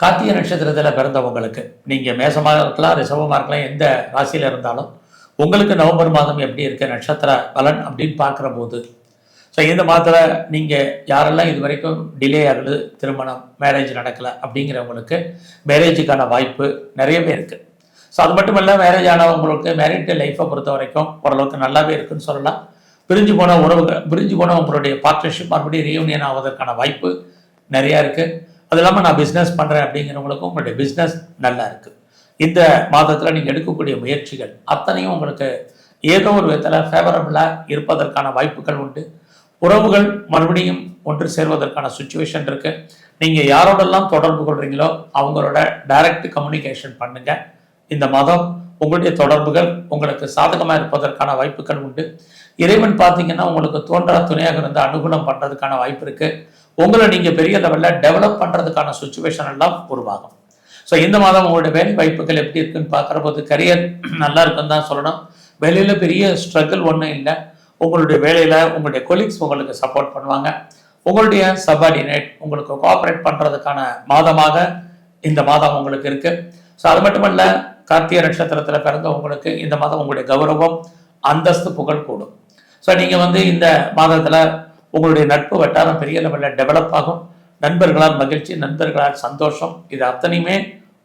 கார்த்திகை நட்சத்திரத்தில் பிறந்தவங்களுக்கு நீங்கள் மேசமாக இருக்கலாம் ரிசவமாக இருக்கலாம் எந்த ராசியில் இருந்தாலும் உங்களுக்கு நவம்பர் மாதம் எப்படி இருக்க நட்சத்திர பலன் அப்படின்னு பார்க்குற போது ஸோ இந்த மாதத்தில் நீங்கள் யாரெல்லாம் இது வரைக்கும் டிலே ஆகுது திருமணம் மேரேஜ் நடக்கலை அப்படிங்கிறவங்களுக்கு மேரேஜுக்கான வாய்ப்பு நிறையவே இருக்குது ஸோ அது மட்டும் இல்லை மேரேஜ் ஆனவங்களுக்கு மேரிட் லைஃப்பை பொறுத்த வரைக்கும் ஓரளவுக்கு நல்லாவே இருக்குன்னு சொல்லலாம். பிரிஞ்சு போன உறவுகள் பிரிஞ்சு போன உங்களுடைய பார்ட்னர்ஷிப் மறுபடியும் ரீயூனியன் ஆவதற்கான வாய்ப்பு நிறையா இருக்குது அது இல்லாமல் நான் பிஸ்னஸ் பண்ணுறேன் அப்படிங்கிறவங்களுக்கும் உங்களுடைய பிஸ்னஸ் நல்லா இருக்குது இந்த மாதத்தில் நீங்கள் எடுக்கக்கூடிய முயற்சிகள் அத்தனையும் உங்களுக்கு ஏதோ ஒரு விதத்தில் ஃபேவரபுளாக இருப்பதற்கான வாய்ப்புகள் உண்டு. உறவுகள் மறுபடியும் ஒன்று சேர்வதற்கான சுச்சுவேஷன் இருக்குது நீங்கள் யாரோடெல்லாம் தொடர்பு கொள்கிறீங்களோ அவங்களோட டைரக்ட் கம்யூனிகேஷன் பண்ணுங்கள் இந்த மாதம் உங்களுடைய தொடர்புகள் உங்களுக்கு சாதகமாக இருப்பதற்கான வாய்ப்புகள் உண்டு. இறைவன் பார்த்தீங்கன்னா உங்களுக்கு தோன்றா துணையாக இருந்து அனுகூலம் பண்ணுறதுக்கான வாய்ப்பு இருக்குது உங்களை நீங்கள் பெரிய லெவலில் டெவலப் பண்ணுறதுக்கான சுச்சுவேஷன் எல்லாம் உருவாகும். ஸோ இந்த மாதம் உங்களுடைய வேலை வாய்ப்புகள் எப்படி இருக்குன்னு பார்க்குற போது கரியர் நல்லா இருக்குன்னு தான் சொல்லணும். வெளியில் பெரிய ஸ்ட்ரகிள் ஒன்றும் இல்லை. உங்களுடைய வேலையில் உங்களுடைய கொலீக்ஸ் உங்களுக்கு சப்போர்ட் பண்ணுவாங்க. உங்களுடைய சபார்டினேட் உங்களுக்கு கோஆப்ரேட் பண்ணுறதுக்கான மாதமாக இந்த மாதம் உங்களுக்கு இருக்குது ஸோ அது மட்டுமல்ல கார்த்திகை நட்சத்திரத்தில் பிறந்த உங்களுக்கு இந்த மாதம் உங்களுடைய கௌரவம் அந்தஸ்து புகழ் கூடும். ஸோ நீங்கள் வந்து இந்த மாதத்தில் உங்களுடைய நட்பு வட்டாரம் பெரிய லெவலில் டெவலப் ஆகும். நண்பர்களால் மகிழ்ச்சி நண்பர்களால் சந்தோஷம் இது அத்தனையுமே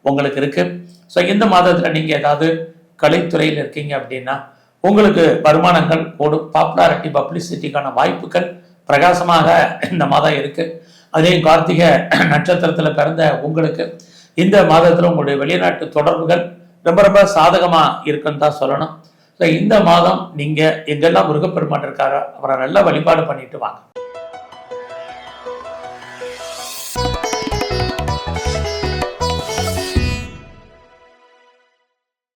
உங்களுக்கு இருக்குது ஸோ இந்த மாதத்தில் நீங்கள் ஏதாவது கலைத்துறையில் இருக்கீங்க அப்படின்னா உங்களுக்கு வருமானங்கள் கூடும் பாப்புலாரிட்டி பப்ளிசிட்டிக்கான வாய்ப்புகள் பிரகாசமாக இந்த மாதம் இருக்குது அதுலேயும் கார்த்திகை நட்சத்திரத்தில் பிறந்த உங்களுக்கு இந்த மாதத்தில் உங்களுடைய வெளிநாட்டு தொடர்புகள் ரொம்ப ரொம்ப சாதகமாக இருக்குன்னு தான் சொல்லணும். இந்த மாதம் நீங்கள் எங்கெல்லாம் முருகப்பெருமான் இருக்காரோ அவரை நல்லா வழிபாடு பண்ணிட்டு வாங்க.